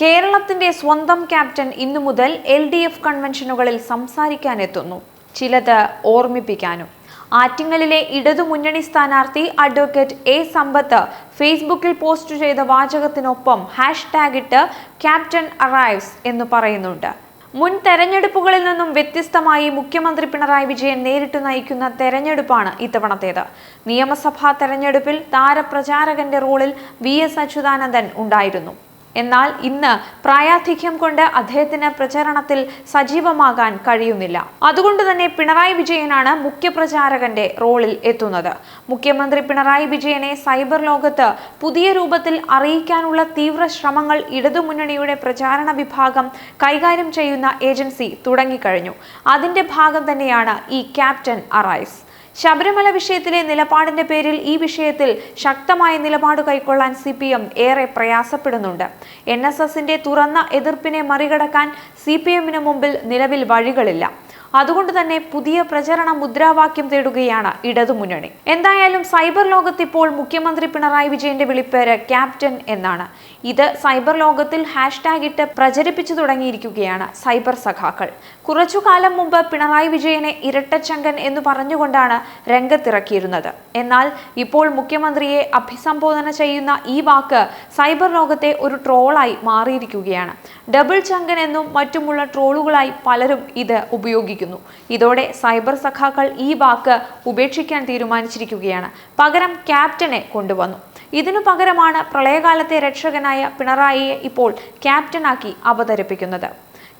കേരളത്തിന്റെ സ്വന്തം ക്യാപ്റ്റൻ ഇന്നു മുതൽ എൽ ഡി എഫ് കൺവെൻഷനുകളിൽ സംസാരിക്കാനെത്തുന്നു. ചിലത് ഓർമ്മിപ്പിക്കാനും. ആറ്റിങ്ങലിലെ ഇടതുമുന്നണി സ്ഥാനാർത്ഥി അഡ്വക്കേറ്റ് എ സമ്പത്ത് ഫേസ്ബുക്കിൽ പോസ്റ്റ് ചെയ്ത വാചകത്തിനൊപ്പം ഹാഷ്ടാഗ് ഇട്ട് ക്യാപ്റ്റൻ അറൈവ്സ് എന്ന് പറയുന്നുണ്ട്. മുൻ തെരഞ്ഞെടുപ്പുകളിൽ നിന്നും വ്യത്യസ്തമായി മുഖ്യമന്ത്രി പിണറായി വിജയൻ നേരിട്ട് നയിക്കുന്ന തെരഞ്ഞെടുപ്പാണ് ഇത്തവണത്തേത്. നിയമസഭാ തെരഞ്ഞെടുപ്പിൽ താരപ്രചാരകന്റെ റോളിൽ വി എസ് അച്യുതാനന്ദൻ ഉണ്ടായിരുന്നു. എന്നാൽ ഇന്ന് പ്രായാധിക്യം കൊണ്ട് അദ്ദേഹത്തിന് പ്രചരണത്തിൽ സജീവമാകാൻ കഴിയുന്നില്ല. അതുകൊണ്ട് തന്നെ പിണറായി വിജയനാണ് മുഖ്യപ്രചാരകന്റെ റോളിൽ എത്തുന്നത്. മുഖ്യമന്ത്രി പിണറായി വിജയനെ സൈബർ ലോകത്ത് പുതിയ രൂപത്തിൽ അറിയിക്കാനുള്ള തീവ്ര ശ്രമങ്ങൾ ഇടതുമുന്നണിയുടെ പ്രചാരണ വിഭാഗം കൈകാര്യം ചെയ്യുന്ന ഏജൻസി തുടങ്ങിക്കഴിഞ്ഞു. അതിന്റെ ഭാഗം തന്നെയാണ് ഈ ക്യാപ്റ്റൻ അറൈസ്. ശബരിമല വിഷയത്തിലെ നിലപാടിന്റെ പേരിൽ ഈ വിഷയത്തിൽ ശക്തമായ നിലപാട് കൈക്കൊള്ളാൻ സി പി എം ഏറെ പ്രയാസപ്പെടുന്നുണ്ട്. എൻ എസ് എസിന്റെ തുറന്ന എതിർപ്പിനെ മറികടക്കാൻ സി പി എമ്മിന് മുമ്പിൽ നിലവിൽ വഴികളില്ല. അതുകൊണ്ട് തന്നെ പുതിയ പ്രചരണ മുദ്രാവാക്യം തേടുകയാണ് ഇടതുമുന്നണി എന്തായാലും സൈബർ ലോകത്ത് ഇപ്പോൾ മുഖ്യമന്ത്രി പിണറായി വിജയന്റെ വിളിപ്പേര് ക്യാപ്റ്റൻ എന്നാണ്. ഇത് സൈബർ ലോകത്തിൽ ഹാഷ്ടാഗ് ഇട്ട് പ്രചരിപ്പിച്ചു തുടങ്ങിയിരിക്കുകയാണ് സൈബർ സഖാക്കൾ. കുറച്ചു കാലം മുമ്പ് പിണറായി വിജയനെ ഇരട്ടച്ചങ്കൻ എന്ന് പറഞ്ഞുകൊണ്ടാണ് രംഗത്തിറക്കിയിരുന്നത്. എന്നാൽ ഇപ്പോൾ മുഖ്യമന്ത്രിയെ അഭിസംബോധന ചെയ്യുന്ന ഈ വാക്ക് സൈബർ ലോകത്തെ ഒരു ട്രോളായി മാറിയിരിക്കുകയാണ്. ഡബിൾ ചങ്കൻ എന്നും മറ്റുമുള്ള ട്രോളുകളായി പലരും ഇത് ഉപയോഗിക്കുന്നു ഇതോടെ സൈബർ സഖാക്കൾ ഈ വാക്ക് ഉപേക്ഷിക്കാൻ തീരുമാനിച്ചിരിക്കുകയാണ്. പകരം ക്യാപ്റ്റനെ കൊണ്ടുവന്നു. ഇതിനു പകരമാണ് പ്രളയകാലത്തെ രക്ഷകനായ പിണറായിയെ ഇപ്പോൾ ക്യാപ്റ്റനാക്കി അവതരിപ്പിക്കുന്നത്.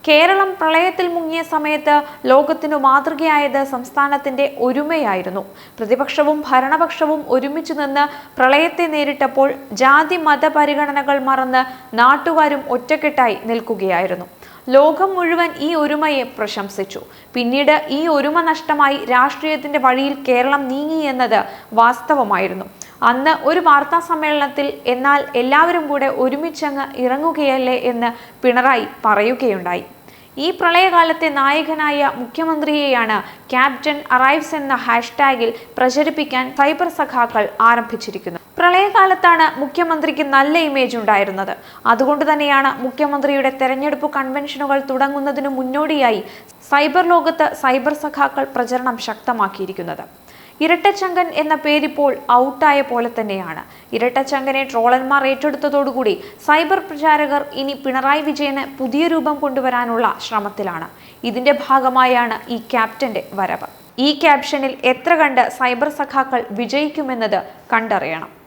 കേരളം പ്രളയത്തിൽ മുങ്ങിയ സമയത്ത് ലോകത്തിനു മാതൃകയായത് സംസ്ഥാനത്തിന്റെ ഒരുമയായിരുന്നു. പ്രതിപക്ഷവും ഭരണപക്ഷവും ഒരുമിച്ചു നിന്ന് പ്രളയത്തെ നേരിട്ടപ്പോൾ ജാതി മത പരിഗണനകൾ മറന്ന് നാട്ടുകാരും ഒറ്റക്കെട്ടായി നിൽക്കുകയായിരുന്നു. ലോകം മുഴുവൻ ഈ ഒരുമയെ പ്രശംസിച്ചു. പിന്നീട് ഈ ഒരുമ നഷ്ടമായി രാഷ്ട്രീയത്തിന്റെ വഴിയിൽ കേരളം നീങ്ങി എന്നത് വാസ്തവമായിരുന്നു. അന്ന് ഒരു വാർത്താ സമ്മേളനത്തിൽ എന്നാൽ എല്ലാവരും കൂടെ ഒരുമിച്ചങ്ങ് ഇറങ്ങുകയല്ലേ എന്ന് പിണറായി പറയുകയുണ്ടായി. ഈ പ്രളയകാലത്തെ നായകനായ മുഖ്യമന്ത്രിയെയാണ് ക്യാപ്റ്റൻ അറൈവ്സ് എന്ന ഹാഷ്ടാഗിൽ പ്രചരിപ്പിക്കാൻ സൈബർ സഖാക്കൾ ആരംഭിച്ചിരിക്കുന്നത്. പ്രളയകാലത്താണ് മുഖ്യമന്ത്രിക്ക് നല്ല ഇമേജ് ഉണ്ടായിരുന്നത്. അതുകൊണ്ട് തന്നെയാണ് മുഖ്യമന്ത്രിയുടെ തെരഞ്ഞെടുപ്പ് കൺവെൻഷനുകൾ തുടങ്ങുന്നതിനു മുന്നോടിയായി സൈബർ ലോകത്ത് സൈബർ സഖാക്കൾ പ്രചരണം ശക്തമാക്കിയിരിക്കുന്നത്. ഇരട്ടച്ചങ്കൻ എന്ന പേരിപ്പോൾ ഔട്ടായ പോലെ തന്നെയാണ്. ഇരട്ടച്ചങ്കനെ ട്രോളന്മാർ ഏറ്റെടുത്തതോടുകൂടി സൈബർ പ്രചാരകർ ഇനി പിണറായി വിജയന് പുതിയ രൂപം കൊണ്ടുവരാനുള്ള ശ്രമത്തിലാണ്. ഇതിന്റെ ഭാഗമായാണ് ഈ ക്യാപ്റ്റന്റെ വരവ്. ഈ ക്യാപ്ഷനിൽ എത്ര കണ്ട് സൈബർ സഖാക്കൾ വിജയിക്കുമെന്നത് കണ്ടറിയണം.